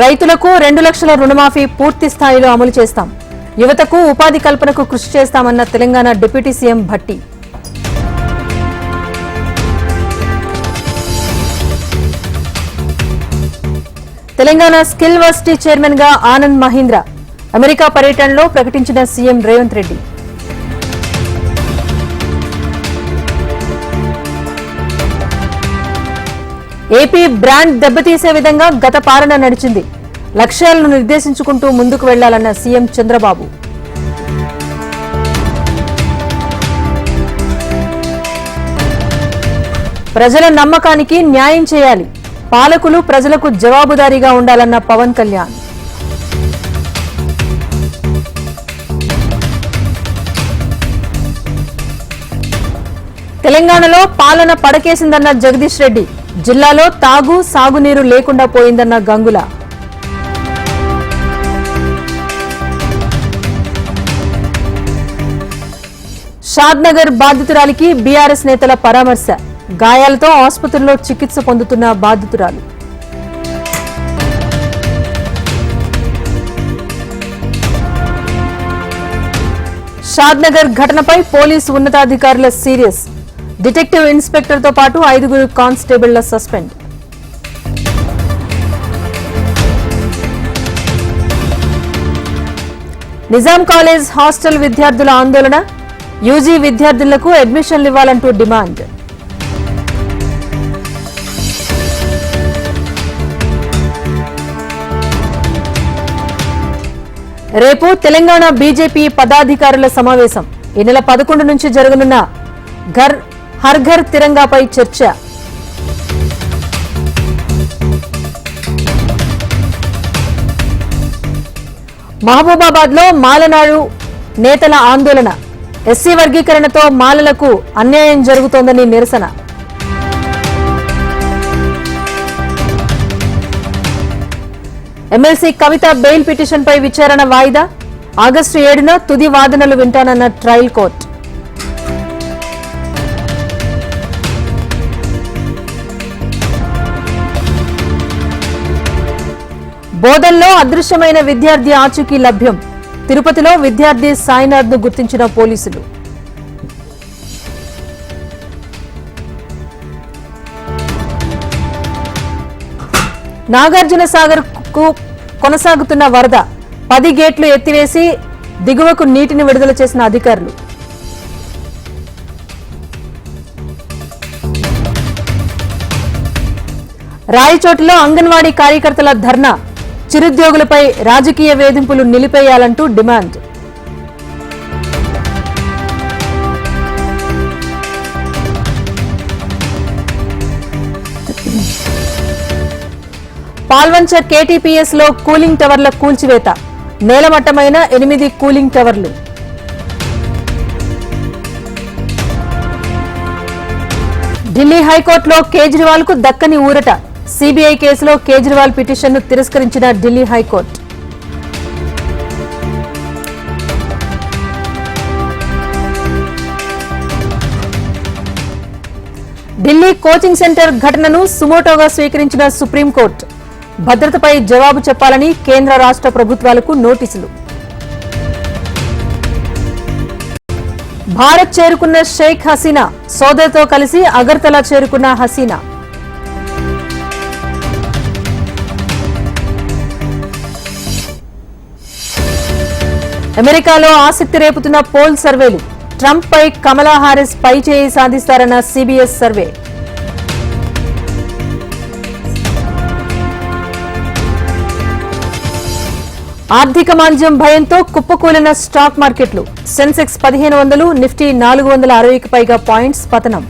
రైతులకు రెండు లక్షల రుణమాఫీ పూర్తి స్థాయిలో అమలు చేస్తాం. యువతకు ఉపాధి కల్పనకు కృషి చేస్తామన్న Telangana deputy CM Bhatti. Telangana skill varsity చైర్మన్గా ఆనంద్ మహీంద్ర అమెరికా పర్యటనలో ప్రకటించిన CM Revanth Reddy. AP brand దెబ్బతీసే విధంగా గత పాలన నడిచింది. లక్ష్యాలను నిర్దేశించుకుంటూ ముందుకు వెళ్ళాలన్న సీఎం చంద్రబాబు. ప్రజల నమ్మకానికి న్యాయం చేయాలి. పాలకులు ప్రజలకు జవాబుదారీగా ఉండాలన్న పవన్ కళ్యాణ్. తెలంగాణలో పాలన పడకేసిందన్న జగదీష్ రెడ్డి. జిల్లాలో తాగు సాగునీరు లేకుండా పోయిందన్న గంగుల. షాద్నగర్ బాధితురాలికి బీఆర్ఎస్ నేతల పరామర్శ. గాయాలతో ఆసుపత్రిలో చికిత్స పొందుతున్న బాధితురాలు. షాద్నగర్ ఘటనపై పోలీసు ఉన్నతాధికారుల సీరియస్. డిటెక్టివ్ ఇన్స్పెక్టర్తో పాటు ఐదుగురు కానిస్టేబుళ్ళ సస్పెండ్. నిజాం కాలేజ్ హాస్టల్ విద్యార్థుల ఆందోళన యూజీ విద్యార్థులకు అడ్మిషన్లు ఇవ్వాలంటూ డిమాండ్. రేపు తెలంగాణ బీజేపీ పదాధికారుల సమావేశం. ఈ నెల పదకొండు నుంచి జరగనున్న ఘర్ హర్ఘర్ తిరంగాపై చర్చ. మహబూబాబాద్లో మాలనాడు నేతల ఆందోళన. ఎస్సీ వర్గీకరణతో మాలలకు అన్యాయం జరుగుతోందని నిరసన. ఎమ్మెల్సీ కవిత బెయిల్ పిటిషన్పై విచారణ వాయిదా. ఆగస్టు ఏడున తుది వాదనలు వింటానన్న ట్రయల్ కోర్టు. బోధనలో అదృశ్యమైన విద్యార్థి ఆచూకీ లభ్యం. తిరుపతిలో విద్యార్థి సాయినాథ్ను గుర్తించిన పోలీసులు. నాగార్జున సాగర్కు కొనసాగుతున్న వరద పది గేట్లు ఎత్తివేసి దిగువకు నీటిని విడుదల చేసిన అధికారులు. రాయచోటిలో అంగన్వాడీ కార్యకర్తల ధర్నా. చిరుద్యోగులపై రాజకీయ వేధింపులు నిలిపేయాలంటూ డిమాండ్. పాల్వంచర్ కేటీపీఎస్లో కూలింగ్ టవర్ల కూల్చివేత. నేలమట్టమైన ఎనిమిది కూలింగ్ టవర్లు. ఢిల్లీ హైకోర్టులో కేజ్రీవాల్కు దక్కని ఊరట. సిబిఐ కేసులో కేజ్రీవాల్ పిటిషన్ను తిరస్కరించిన Delhi high court. Delhi coaching centre ఘటనను సుమోటోగా స్వీకరించిన సుప్రీంకోర్టు. భద్రతపై జవాబు చెప్పాలని కేంద్ర రాష్ట్ర ప్రభుత్వాలకు నోటీసులు. భారత్ చేరుకున్న షేక్ హసీనా సోదరితో కలిసి అగర్తలా చేరుకున్న హసీనా. అమెరికాలో ఆసక్తి రేపుతున్న పోల్ సర్వేలు. ట్రంప్ పై కమలా హారిస్ పై చేయి సాధిస్తారన్న సిబిఎస్ సర్వే. ఆర్థిక మాంద్యం భయంతో కుప్పకూలిన స్టాక్ మార్కెట్లు. సెన్సెక్స్ పదిహేను వందలు నిఫ్టీ నాలుగు వందల అరవైకి పైగా పాయింట్స్ పతనం.